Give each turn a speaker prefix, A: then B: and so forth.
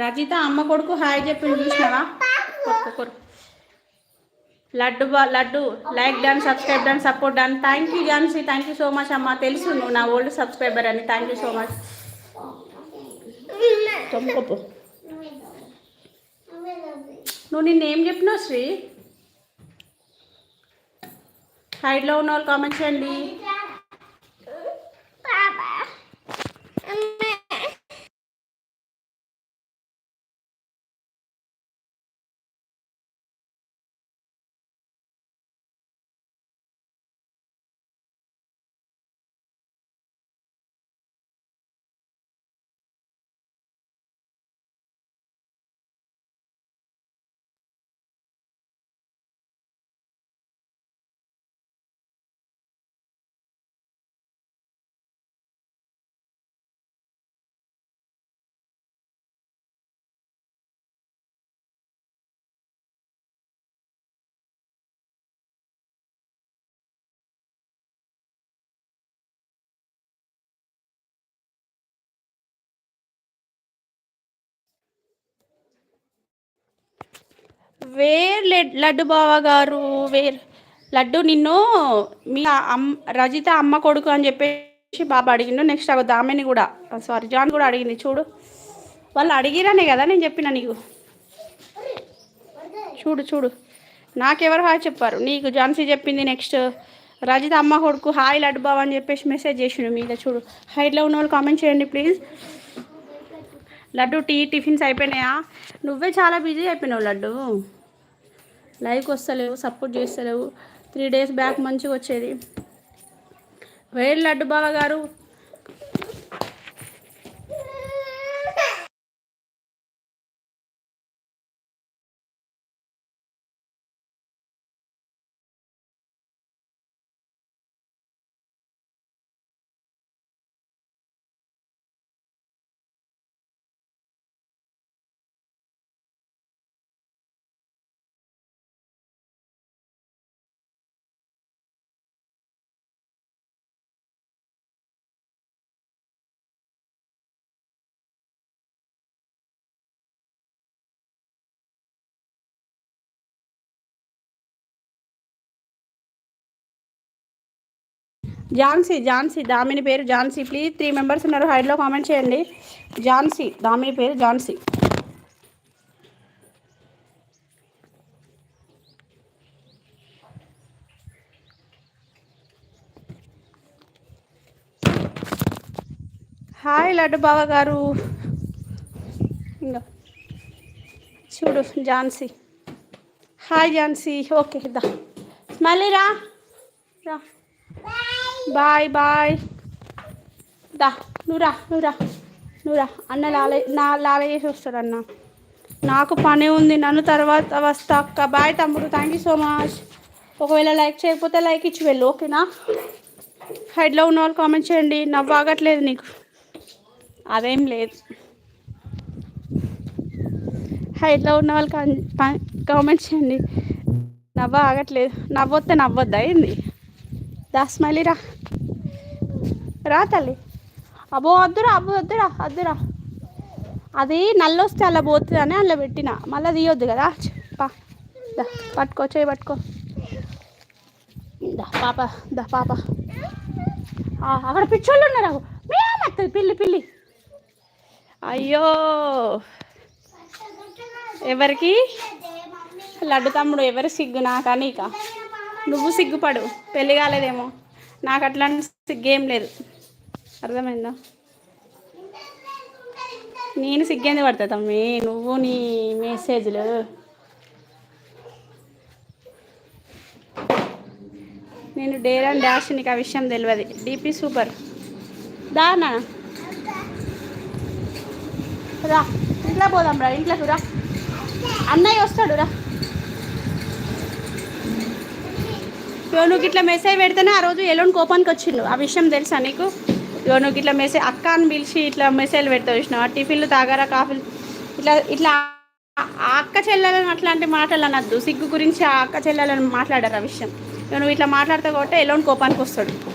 A: రజిత అమ్మ కొడుకు హాయ్ చెప్పి చూసినావా? కొరకు లడ్డు బా laddu. Like done subscribe done support done thank you Jhansi thank you so much అమ్మ. తెలుసు నువ్వు నా ఓల్డ్ సబ్స్క్రైబర్ అని. థ్యాంక్ యూ సో మచ్ తొమ్మిది నువ్వు నిన్నేం చెప్పినావు శ్రీ? సైడ్లో ఉన్న వాళ్ళు కామెంట్ చేయండి. వేర్ లెడ్- లడ్డు బావ గారు వేర్ లడ్డు నిన్ను మీ అమ్ రజిత అమ్మ కొడుకు అని చెప్పేసి బాబా అడిగిండు. నెక్స్ట్ అవి దామెని కూడా సారీ జాన్ కూడా అడిగింది. చూడు. వాళ్ళు అడిగిరానే కదా నేను చెప్పిన నీకు. చూడు చూడు. నాకెవరు హాయ్ చెప్పారు? నీకు జాన్సీ చెప్పింది నెక్స్ట్. రజిత అమ్మ కొడుకు హాయ్ లడ్డు బావ అని చెప్పేసి మెసేజ్ చేసిండు మీద. చూడు. హైట్లో ఉన్న వాళ్ళు కామెంట్ చేయండి ప్లీజ్. లడ్డు టీ టిఫిన్స్ అయిపోయినాయా? నువ్వే చాలా బిజీ అయిపోయినావు లడ్డు. లైవ్కి వస్తలేవు సపోర్ట్ చేస్తలేవు. త్రీ డేస్ బ్యాక్ మంచిగా వచ్చేది. వేరు లడ్డు బావ గారు ఝాన్సీ ఝాన్సీ దామిని పేరు ఝాన్సీ ప్లీజ్ త్రీ మెంబర్స్ ఉన్నారు. హైడ్లో కామెంట్ చేయండి. ఝాన్సీ దామిని పేరు ఝాన్సీ హాయ్ లడ్డు బావ గారు. ఇంకా చూడు ఝాన్సీ హాయ్ ఝాన్సీ ఓకే దా మళ్ళీ రా. రా. Bye bye. దా నువ్వు రా నువ్వురా నువ్వు రా. అన్న లాలే నా లాలే చేసి వస్తాడు అన్న. నాకు పని ఉంది నన్ను తర్వాత వస్తా అక్క. బాయ్ తమ్ముడు థ్యాంక్ యూ సో మచ్ ఒకవేళ లైక్ చేయకపోతే లైక్ ఇచ్చి వెళ్ళు ఓకేనా హైడ్లో ఉన్న వాళ్ళు కామెంట్ చేయండి. నవ్వు ఆగట్లేదు నీకు. అదేం లేదు. హైట్లో ఉన్న వాళ్ళు కామెంట్ చేయండి. నవ్వ ఆగట్లేదు నవ్వొస్తే నవ్వొద్దా ఏంది? దా స్మైలీ రా రా తల్లి అబ్బో వద్దురా అబ్బో వద్దురా వద్దురా అది నల్లొస్తే అలా పోతుంది అని అలా పెట్టిన. మళ్ళీ తీయొద్దు కదా. పా. దా పట్టుకో చేయి పట్టుకో. దా పాప దా పాప. అక్కడ పిచ్చోళ్ళు ఉన్నారు? మేమత్తది పిల్లి పిల్లి. అయ్యో. ఎవరికి? లడ్డు తమ్ముడు ఎవరు సిగ్గు నాకా నీకా? నువ్వు సిగ్గుపడు. పెళ్ళి కాలేదేమో. నాకు అట్లాంటి సిగ్గేం లేదు. అర్థమైందా? నేను సిగ్గేంది పడతా తమ్మి. నువ్వు నీ మెసేజ్లు. నేను డేర్ అండ్ డాష్ నీకు ఆ విషయం తెలియదు డీపీ సూపర్. దానా రా. ఇంట్లో పోదాం రా. ఇంట్లోకి రా. అన్నయ్య వస్తాడు రా ఇగో నువ్వు ఇట్లా మెసేజ్ పెడితేనే ఆ రోజు ఎలోన్ కోపానికి వచ్చిండు. ఆ విషయం తెలుసా నీకు? ఇగో నువ్వు ఇట్లా మెసేజ్ అక్క అని పిలిచి ఇట్లా మెసేజ్ పెడతావు ఆ టిఫిన్లు తాగారా కాఫీలు? ఇట్లా ఇట్లా ఆ- అక్క చెల్లెలను అట్లాంటి మాటలు అనద్దు సిగ్గు గురించి ఆ అక్క చెల్లెలను మాట్లాడారు ఆ విషయం నువ్వు ఇట్లా మాట్లాడతావు కాబట్టి ఎలోన్ కోపానికి వస్తాడు.